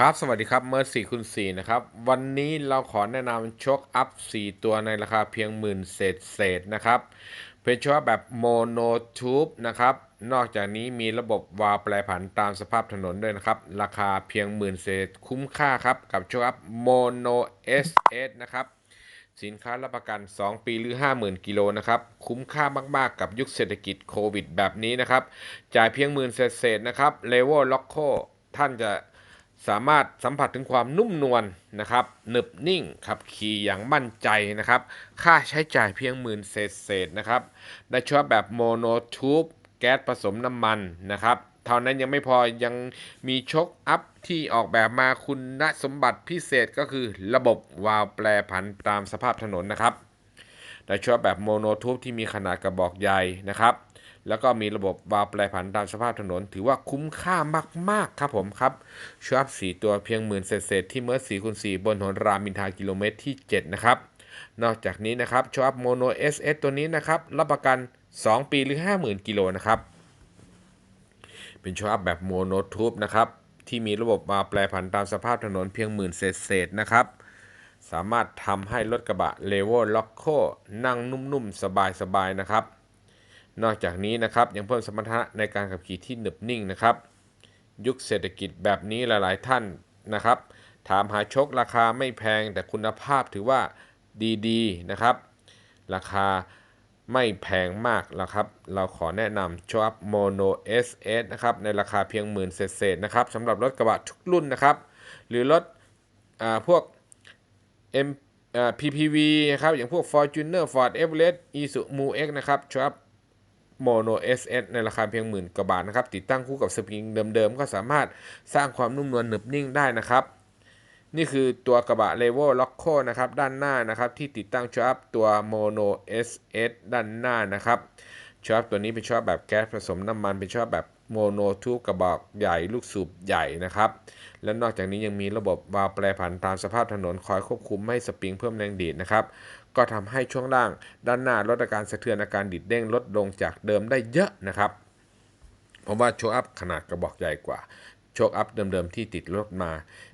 ครับ สวัสดีครับเมอร์สี่คูณสี่นะครับ วันนี้เราขอแนะนำชกอัพ 4 ตัวในราคาเพียงหมื่นเศษเศษนะครับ เป็นชกแบบโมโนทูบนะครับ นอกจากนี้มีระบบวาล์วแปรผันตามสภาพถนนด้วยนะครับ ราคาเพียงหมื่นเศษคุ้มค่าครับ กับชกอัพโมโนเอสเอสนะครับสินค้ารับประกัน 2 ปีหรือ 50,000 กิโลนะครับ คุ้มค่ามาก ๆ กับยุคเศรษฐกิจโควิดแบบนี้นะครับ จ่ายเพียงหมื่นเศษๆนะครับเลเวลล็อกโคท่านจะ สามารถสัมผัสถึงความนุ่มนวลนะครับหนึบนิ่งขับขี่อย่างมั่นใจนะครับ ค่าใช้จ่ายเพียงหมื่นเศษๆนะครับ ได้ชอบแบบโมโนทูบแก๊สผสมน้ำมันนะครับเท่านั้นยังไม่พอยังมีชกอัพที่ออกแบบมาคุณสมบัติพิเศษก็คือระบบวาล์วแปรผันตามสภาพถนนนะครับ ได้ชอบแบบโมโนทูบที่มีขนาดกระบอกใหญ่นะครับ แล้วก็มีระบบวาล์วแปรผันตามสภาพถนน ถือว่าคุ้มค่ามากๆครับผมครับชอบสีตัวเพียงหมื่นเศษที่เมื่อ4คูณ4บนถนนรามินทากิโลเมตรที่ 7 นะครับ นอกจากนี้นะครับชอบโมโน SS ตัวนี้นะครับ รับประกัน 2 ปีหรือ 50,000 กิโลนะครับ เป็นชอบแบบโมโนทูบนะครับที่มีระบบมาแปลผันตามสภาพถนนเพียงหมื่นเศษนะครับ สามารถทำให้รถกระบะเลเวลล็อกโคนั่งนุ่มๆ สบายๆ นะครับ นอกจากนี้นะครับยังเพิ่มสมรรถนะในการขับขี่ที่หนึบนิ่งนะครับ ยุคเศรษฐกิจแบบนี้หลายๆท่านนะครับ ถามหาชกราคาไม่แพงแต่คุณภาพถือว่าดีๆ นะครับ ราคาไม่แพงมากแล้วครับ เราขอแนะนำชอปโมโน SS นะครับ ในราคาเพียงหมื่นเศษๆนะครับสำหรับรถกระบะทุกรุ่นนะครับ หรือรถอ่าพวก M อ่า PPV นะครับ อย่างพวก Fortuner Ford Everest Isuzu Mu X นะครับชอปโมโน SS ในราคาเพียงหมื่นกว่าบาทนะครับ ติดตั้งคู่กับสปริงเดิมๆ ก็สามารถสร้างความนุ่มนวลหนึบนิ่งได้นะครับ นี่คือตัวกระบะ l e v o l o c o นะครับ ด้านหน้านะครับ ที่ติดตั้งชอปตัว Mono SS ด้านหน้านะครับ ชอปตัวนี้เป็นชอปแบบแก๊สผสมน้ำมันเป็นชอปแบบโมโนทูบกระบอกใหญ่ลูกสูบใหญ่นะครับ และนอกจากนี้ยังมีระบบวาล์วแปรผันตามสภาพถนนคอยควบคุมไม่ให้สปริงเพิ่มแรงดีดนะครับ ก็ทำให้ช่วงล่างด้านหน้าลดอาการสะเทือนอาการดิดเด้งลดลงจากเดิมได้เยอะนะครับ เพราะว่าโชว์อัพขนาดกระบอกใหญ่กว่า โชคอัพเดิมๆที่ติดรถมา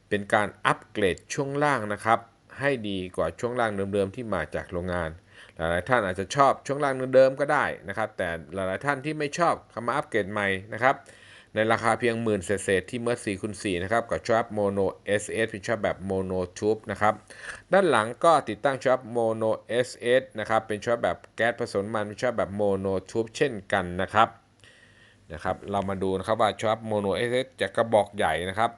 เป็นการอัปเกรดช่วงล่างนะครับให้ดีกว่าช่วงล่างเดิมๆที่มาจากโรงงาน หลายๆท่านอาจจะชอบช่วงล่างเดิมก็ได้นะครับ แต่หลายๆท่านที่ไม่ชอบคำมาอัปเกรดใหม่นะครับ ในราคาเพียงหมื่นเศษที่เมื่อ4คูณ4นะครับกับชอปโมโน SS เป็นชอปแบบโมโนทูบนะครับ ด้านหลังก็ติดตั้งชอปโมโน SS นะครับ เป็นชอปแบบแก๊สผสมมันเป็นชอปแบบโมโนทูบเช่นกันนะครับนะครับ เรามาดูนะครับว่าชอปโมโน SS จะกระบอกใหญ่นะครับ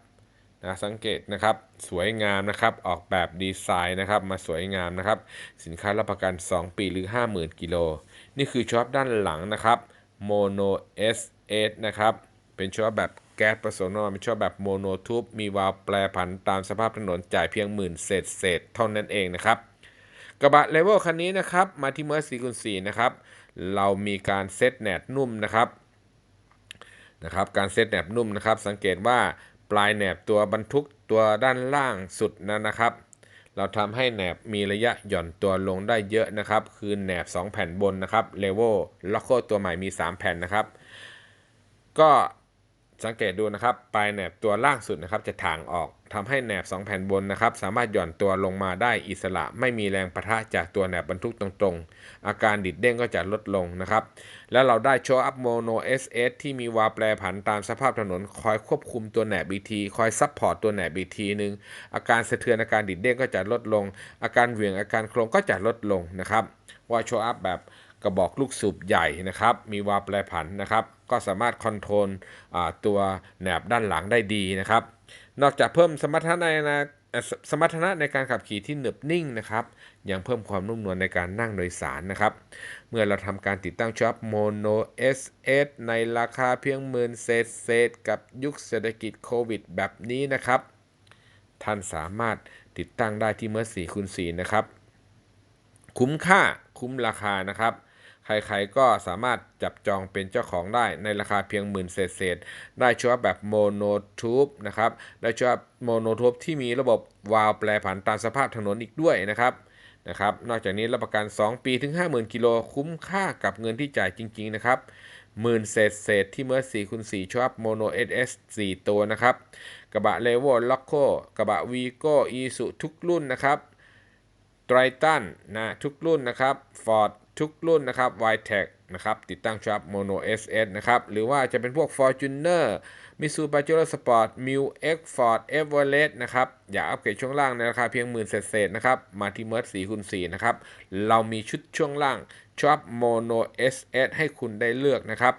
นะสังเกตนะครับสวยงามนะครับออกแบบดีไซน์นะครับมาสวยงามนะครับ สินค้ารับประกัน 2 ปีหรือ 50,000 กิโล นี่คือชอปด้านหลังนะครับโมโน SS นะครับเป็นชอปแบบแก๊สผสมน้ำมันเป็นชอปแบบโมโนทูบมีวาล์วแปรผันตามสภาพถนนจ่ายเพียงหมื่นเศษเศษเท่านั้นเองนะครับกระบะเลเวลคันนี้นะครับมาที่เมอร์4คูณ4นะครับเรามีการเซตแหนบนุ่มนะครับนะครับการเซตแหนบนุ่มนะครับ สังเกตว่า ปลายแหนบตัวบรรทุกตัวด้านล่างสุดนั้นนะครับ เราทำให้แหนบมีระยะหย่อนตัวลงได้เยอะนะครับ คือแหนบ 2 แผ่นบนนะครับเลเวลล็อกโคตัวใหม่มี 3 แผ่นนะครับ ก็สังเกตดูนะครับ ปลายแหนบตัวล่างสุดนะครับจะถ่างออก ทำให้แหนบ 2 แผ่นบนนะครับ สามารถหย่อนตัวลงมาได้อิสระ ไม่มีแรงปะทะจากตัวแหนบบรรทุกตรงๆ อาการดิดเด้งก็จะลดลงนะครับ แล้วเราได้โชว์อัพโมโน SS ที่มีวาแปรผันตามสภาพถนน คอยควบคุมตัวแหนบ BT คอยซับพอร์ตตัวแหนบ BT หนึ่งอาการสะเทือนอาการดิดเด้งก็จะลดลง อาการเหวี่ยงอาการโครงก็จะลดลงนะครับว่าโชว์อัพแบบกระบอกลูกสูบใหญ่นะครับ มีวาล์วแปรผันนะครับ ก็สามารถคอนโทรลตัวแหนบด้านหลังได้ดีนะครับ นอกจากเพิ่มสมรรถนะในสมรรถนะในการขับขี่ที่หนึบนิ่งนะครับยังเพิ่มความนุ่มนวลในการนั่งโดยสารนะครับ เมื่อเราทำการติดตั้งช็อปโมโน SS ในราคาเพียงหมื่นเศษเศษกับยุคเศรษฐกิจโควิดแบบนี้นะครับ ท่านสามารถติดตั้งได้ที่เมื่อ4คูณ4นะครับ คุ้มค่าคุ้มราคานะครับ ใครๆก็สามารถจับจองเป็นเจ้าของได้ในราคาเพียงหมื่นเศษๆได้ชัวร์แบบโมโนทูบนะครับได้ชัวร์โมโนทูบที่มีระบบวาล์วแปรผันตามสภาพถนนอีกด้วยนะครับนะครับนอกจากนี้รับประกัน 2 ปีถึง 50,000 กิโลคุ้มค่ากับเงินที่จ่ายจริง ๆ นะครับหมื่นเศษเศษที่เมื่อ4คูณ4ชัวร์โมโนเอสเอส4ตัวนะครับ กระบะเลโวล็อกโคกระบะวีโก้อีสุทุกรุ่นนะครับไตรตันนะทุกรุ่นนะครับ Ford ทุกรุ่นนะครับ y t e c นะครับติดตั้งชับ Mono SS นะครับ หรือว่าจะเป็นพวก Fortuner Mitsubishi Pajero Sport m i l X Ford Everest นะครับ อย่าอัปเกรดช่วงล่างในราคาเพียงหมื่นเศษนะครับ มาที่เมิร์4คูณ4นะครับ เรามีชุดช่วงล่างชับ Mono SS ให้คุณได้เลือกนะครับ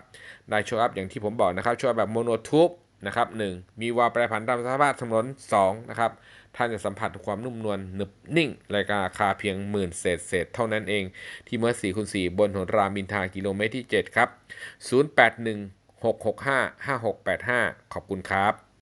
ได้โชว์อัพอย่างที่ผมบอกนะครับโชว์อัพแบบ Mono Tube นะครับ 1 มีวาล์วแปรผันตามสภาพถนน2นะครับ ท่านจะสัมผัสความนุ่มนวลหนึบนิ่งรายการาคาเพียงหมื่นเศษเศษเท่านั้นเอง ที่เมื่อ4คูณ4บนถนนรามอินทากิโลเมตรที่ 7 ครับ 081 665 5685 ขอบคุณครับ